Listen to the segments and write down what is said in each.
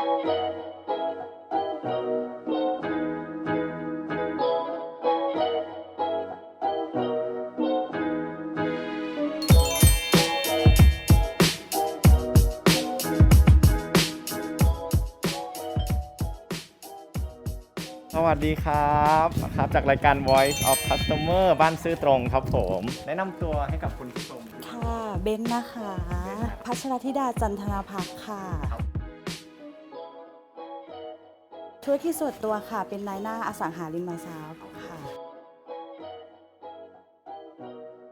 สวัสดีครับครับ จากรายการ Voice of Customer บ้านซื้อตรงครับผม แนะนำตัวให้กับคุณผู้ชม ค่ะ เบนซ์นะคะ พัชรธิดาจันทนาพักค่ะครับ ธุรกิจส่วนตัวค่ะ เป็นนายหน้าอสังหาริมทรัพย์ค่ะ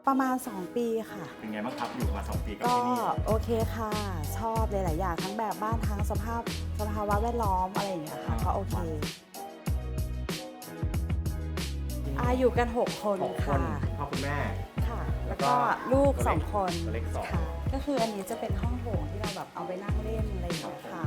ประมาณ 2 ปีค่ะ เป็นไงบ้างครับอยู่มา 2 ปีกับก็ที่นี่โอเคค่ะ ชอบหลายๆอย่างทั้งแบบบ้านทั้งสภาพสภาวะแวดล้อมอะไรอย่างเงี้ยค่ะ ก็โอเคอาอยู่กัน 6 คนหกคค่ะนคุณพ่อคุณแม่ ค่ะ แล้แล้ววก็ก็ลูกตัวเล็กสองคนตัวเล็กสอง ค่ะก็คืออันนี้จะเป็นห้องโถงที่เราแบบเอาไปนั่งเล่นอะไรอย่างเงี้ยค่ะ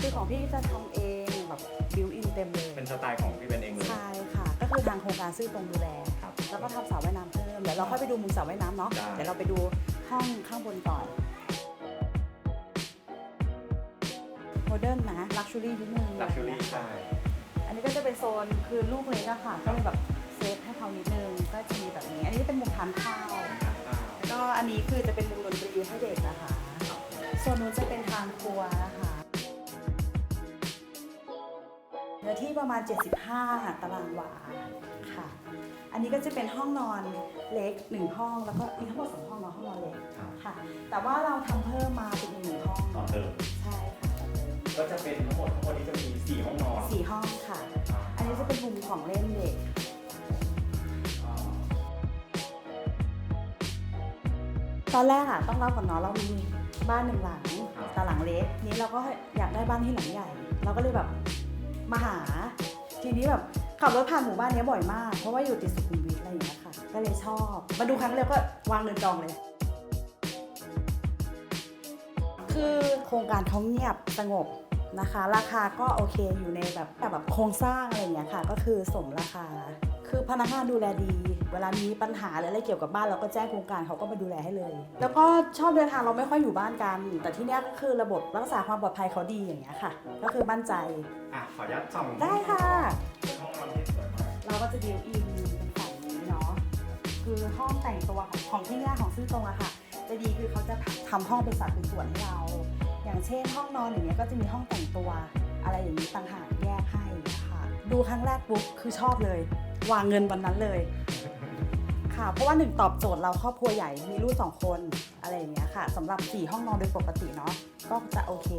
คือของพี่จะทำเองแบบบิวอินเต็มเลยเป็นสไตล์ของพี่เบนเองเลย ใช่ค่ะ ก็คือทางโครงการซื่อตรงดูแล ครับ แล้วก็ทำสระว่ายน้ำเพิ่มเดี๋ยวเราค่อยไปดูมุมสระว่ายน้ำเนาะได้ เดี๋ยวเราไปดูห้องข้างบนก่อนโมเดิร์นนะลักชัวรี่นิดนึงลักชัวรี่ใช่อันนี้ก็จะเป็นโซนคือลูกเล็กอะค่ะก็เลยแบบเซฟให้เขานิดนึงก็จะมีแบบนี้ อันนี้เป็นมุมทานข้าวแล้วก็อันนี้คือจะเป็นมุมดนตรีให้เด็กนะคะโซนนู้นจะเป็นทางครัวนะคะ นื้อที่ประมาณ 75 ตารางวาค่ะ อันนี้ก็จะเป็นห้องนอนเล็กหนึ่งห้อง แล้วก็มีทั้งหมดสองห้องเนอะห้องนอนเล็กครับค่ะ แต่ว่าเราทำเพิ่มมาเป็นอีกหนึ่งห้องต่อเติมใช่ค่ะต่อเติมก็จะเป็นทั้งหมดทั้งหมดนี้จะมี4ห้องนอนสี่ห้องค่ะ อันนี้จะเป็นมุมของเล่นเด็กอ่าตอนแรกอะต้องเล่าก่อนเนาะเรามีบ้านหนึ่งหลังแต่หลังเล็กนี้เราก็อยากได้บ้านที่หลังใหญ่ เราก็เลยแบบ มาหา ทีนี้แบบขับรถผ่านหมู่บ้านนี้บ่อยมาก เพราะว่าอยู่ติดสุขุมวิทอะไรอย่างเงี้ยค่ะ ก็เลยชอบ มาดูครั้งแรกก็วางเงินจองเลย คือโครงการท้องเงียบสงบนะคะ ราคาก็โอเคอยู่ในแบบแบบโครงสร้างอะไรอย่างเงี้ยค่ะ ก็คือสมราคา คือพนักงานดูแลดี เวลามีปัญหาหรืออะไรเกี่ยวกับบ้านเราก็แจ้งโครงการเขาก็มาดูแลให้เลย แล้วก็ชอบเดินทางเราไม่ค่อยอยู่บ้านกัน แต่ที่เนี้ยก็คือระบบรักษาความปลอดภัยเขาดีอย่างเงี้ยค่ะ ก็คือมั่นใจ อะขออนุญาตส่องได้ค่ะ ห้องนอนที่สวยมาก เราก็จะดิวอินเป็นฝั่งนี้เนาะ คือห้องแต่งตัวของของที่เนี่ยของซื้อตรงอะค่ะ จะดีคือเขาจะทำห้องเป็นสัดเป็นส่วนให้เรา อย่างเช่นห้องนอนอย่างเงี้ยก็จะมีห้องแต่งตัวอะไรอย่างนี้ต่างหากแยกให้ค่ะ ดูครั้งแรกปุ๊บคือชอบเลย วางเงินวันนั้นเลย ค่ะ เพราะว่าหนึ่งตอบโจทย์เราครอบครัวใหญ่มีลูกสองคนอะไรอย่างเงี้ยค่ะสำหรับสี่ห้องนอนโดยปกติเนาะก็จะโอเค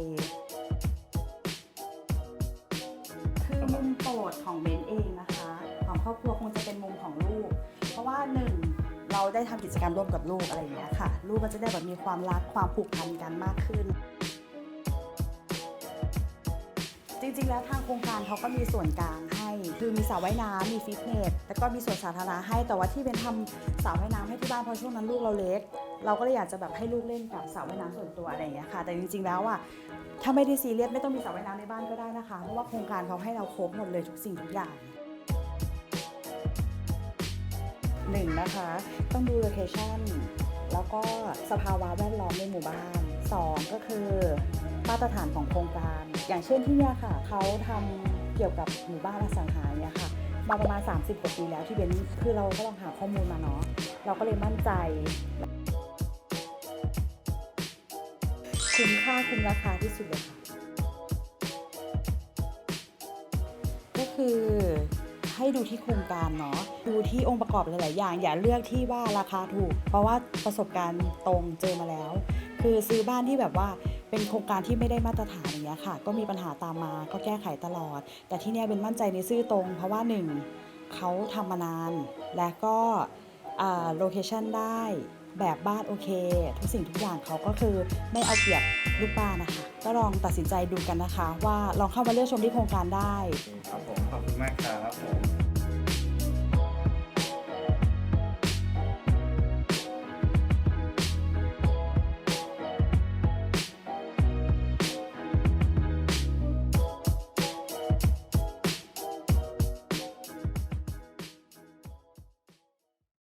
คือมุมโปรดของเบนเองนะคะ ของครอบครัวคงจะเป็นมุมของลูก เพราะว่าหนึ่งเราได้ทำกิจกรรมร่วมกับลูกอะไรอย่างเงี้ยค่ะ ลูกก็จะได้แบบมีความรักความผูกพันกันมากขึ้น จริง ๆ แล้วทางโครงการเขาก็มีส่วนกลางให้ คือมีสระว่ายน้ำมีฟิตเนสแล้วก็มีส่วนสาธารณะให้ แต่ว่าที่เป็นทำสระว่ายน้ำให้ที่บ้านเพราะช่วงนั้นลูกเราเล็ก เราก็เลยอยากจะแบบให้ลูกเล่นกับสระว่ายน้ำส่วนตัวอะไรอย่างเงี้ยค่ะ แต่จริง ๆ แล้วอะถ้าไม่ได้ซีเรียสไม่ต้องมีสระว่ายน้ำในบ้านก็ได้นะคะ เพราะว่าโครงการเขาให้เราครบหมดเลยทุกสิ่งทุกอย่าง หนึ่งนะคะ ต้องดูโลเคชั่นแล้วก็สภาวะแวดล้อมในหมู่บ้านสองก็คือ มาตรฐานของโครงการ อย่างเช่นที่เนี่ยค่ะเขาทำเกี่ยวกับหมู่บ้านอสังหาเนี่ยค่ะมาประมาณ 30กว่าปีแล้วที่เบนคือเราก็ลองหาข้อมูลมาเนาะเราก็เลยมั่นใจ คุ้มค่าคุ้มราคาที่สุดเลยค่ะ ก็คือให้ดูที่โครงการเนาะดูที่องค์ประกอบหลาย ๆ อย่าง อย่าเลือกที่ว่าราคาถูก เพราะว่าประสบการณ์ตรงเจอมาแล้ว คือซื้อบ้านที่แบบว่า เป็นโครงการที่ไม่ได้มาตรฐานอย่างเงี้ยค่ะ ก็มีปัญหาตามมาก็แก้ไขตลอด แต่ที่เนี้ยเป็นมั่นใจในซื่อตรง เพราะว่าหนึ่งเขาทำมานาน และก็โลเคชันได้แบบบ้านโอเค ทุกสิ่งทุกอย่างเขาก็คือไม่เอาเปรียบลูกบ้านนะคะ ก็ลองตัดสินใจดูกันนะคะ ว่าลองเข้ามาเลือกชมที่โครงการได้ ครับผมขอบคุณมากครับผม